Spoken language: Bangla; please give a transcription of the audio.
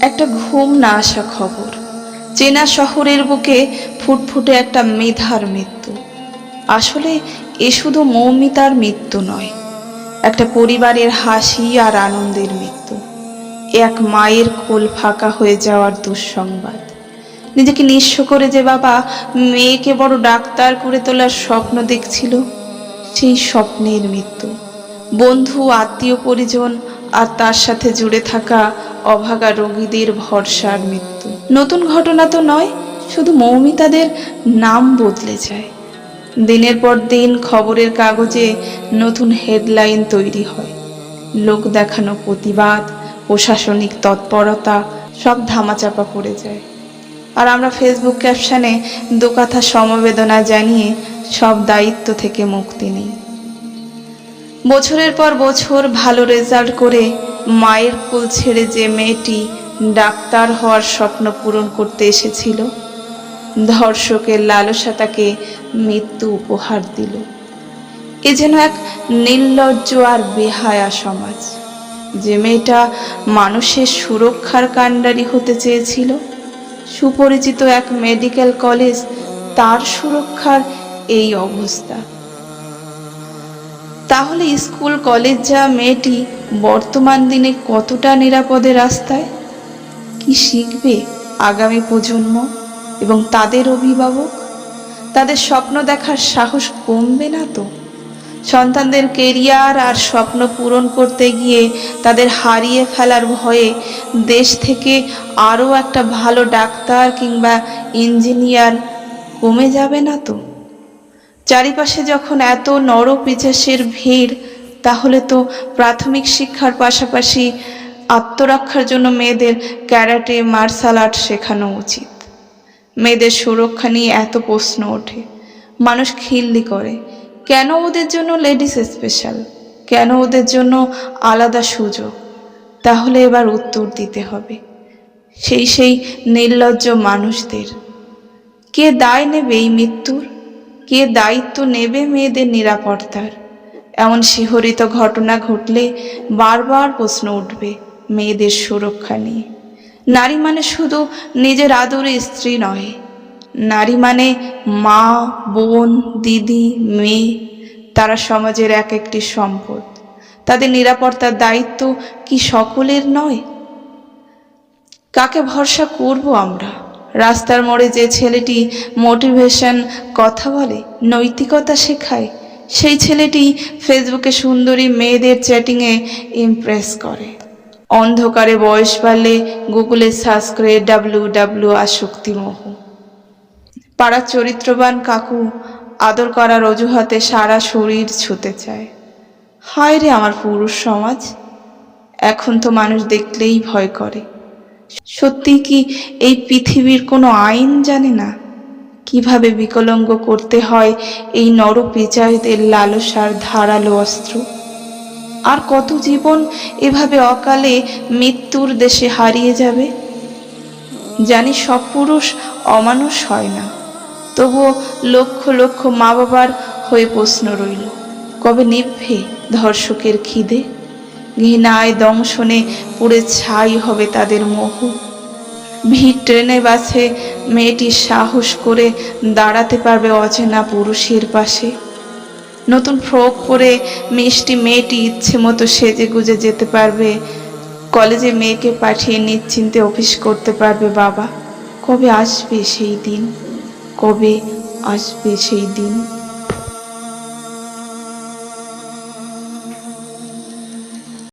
একটা ঘুম না আসা খবর। চেনা শহরের বুকে ফুটফুটে একটা মেধার মৃত্যু। আসলে এ শুধু মৌমিতার মৃত্যু নয়, একটা পরিবারের হাসি আর আনন্দের মৃত্যু। এক মায়ের কোল ফাঁকা হয়ে যাওয়ার দুঃসংবাদ। নিজেকে নিঃস্ব করে যে বাবা মেয়েকে বড় ডাক্তার করে তোলার স্বপ্ন দেখছিল, সেই স্বপ্নের মৃত্যু। বন্ধু, আত্মীয়, পরিজন আর তার সাথে জুড়ে থাকা অভাগা রোগীদের ভরসার মৃত্যু। নতুন ঘটনা তো নয়, শুধু মৌমিতাদের নাম বদলে যায়। দিনের পর দিন খবরের কাগজে নতুন হেডলাইন তৈরি হয়। লোক দেখানো প্রতিবাদ, প্রশাসনিক তৎপরতা, সব ধামাচাপা পড়ে যায়। আর আমরা ফেসবুক ক্যাপশনে দুকথা সমবেদনা জানিয়ে সব দায়িত্ব থেকে মুক্তি নিই। বছরের পর বছর ভালো রেজাল্ট করে মায়ের কুল ছেড়ে যে মেয়েটি ডাক্তার হওয়ার স্বপ্ন পূরণ করতে এসেছিল, ধর্ষকের লালসা তাকে মৃত্যু উপহার দিল। এ যেন এক নির্লজ্জ আর বেহায়া সমাজ, যে মেয়েটা মানুষের সুরক্ষার কাণ্ডারি হতে চেয়েছিল। সুপরিচিত এক মেডিকেল কলেজ তার সুরক্ষার এই অবস্থা। তাহলে স্কুল, কলেজ যা মেয়েটি বর্তমান দিনে কতটা নিরাপদে রাস্তায়? কি শিখবে আগামী প্রজন্ম এবং তাদের অভিভাবক? তাদের স্বপ্ন দেখার সাহস কমবে না তো? সন্তানদের কেরিয়ার আর স্বপ্ন পূরণ করতে গিয়ে তাদের হারিয়ে ফেলার ভয়ে দেশ থেকে আরও একটা ভালো ডাক্তার কিংবা ইঞ্জিনিয়ার কমে যাবে না তো? চারিপাশে যখন এত নরপিচাসের ভিড়, তাহলে তো প্রাথমিক শিক্ষার পাশাপাশি আত্মরক্ষার জন্য মেয়েদের ক্যারাটে, মার্শাল আর্ট শেখানো উচিত। মেয়েদের সুরক্ষা নিয়ে এত প্রশ্ন ওঠে। মানুষ খিল্লি করে। কেন ওদের জন্য লেডিস স্পেশাল? কেন ওদের জন্য আলাদা সুযোগ? তাহলে এবার উত্তর দিতে হবে। সেই সেই নির্লজ্জ মানুষদের। কে দায় নেবে এই মৃত্যুর? কে দায়িত্ব নেবে মেয়েদের নিরাপত্তার? এমন শিহরিত ঘটনা ঘটলে বারবার প্রশ্ন উঠবে মেয়েদের সুরক্ষা নিয়ে। নারী মানে শুধু নিজের আদরে স্ত্রী নয়। নারী মানে মা, বোন, দিদি, মেয়ে। তারা সমাজের এক একটি সম্পদ। তাদের নিরাপত্তার দায়িত্ব কি সকলের নয়? কাকে ভরসা করব আমরা? রাস্তার মোড়ে যে ছেলেটি মোটিভেশন কথা বলে, নৈতিকতা শেখায়, সেই ছেলেটি ফেসবুকে সুন্দরী মেয়েদের চ্যাটিংয়ে ইমপ্রেস করে। অন্ধকারে বয়স বাড়লে গুগলে সার্চ করে ডাব্লু ডাব্লু আসক্তিমোহ। পাড়ার চরিত্রবান কাকু আদর করার অজুহাতে সারা শরীর ছুতে চায়। হায় রে আমার পুরুষ সমাজ, এখন তো মানুষ দেখলেই ভয় করে। সত্যি কি এই পৃথিবীর কোনো আইন জানে না? কীভাবে বিকলঙ্গ করতে হয় এই নরপিচায়দের লালসার ধারালো অস্ত্র? আর কত জীবন এভাবে অকালে মৃত্যুর দেশে হারিয়ে যাবে? জানি সব পুরুষ অমানুষ হয় না। তবুও লক্ষ লক্ষ মা বাবার হয়ে প্রশ্ন রইল, কবে নিভবে ধর্ষকের খিদে? ঘৃণায় দংশনে পুড়ে ছাই হবে তাদের মোহ। ভিড় ট্রেনে বাসে মেয়েটি সাহস করে দাঁড়াতে পারবে অচেনা পুরুষের পাশে। নতুন ফ্রক পরে মিষ্টি মেয়েটি ইচ্ছে মতো সেজে গুজে যেতে পারবে। কলেজে মেয়েকে পাঠিয়ে নিশ্চিন্তে অফিস করতে পারবে বাবা। কবে আসবে সেই দিন? কবে আসবে সেই দিন?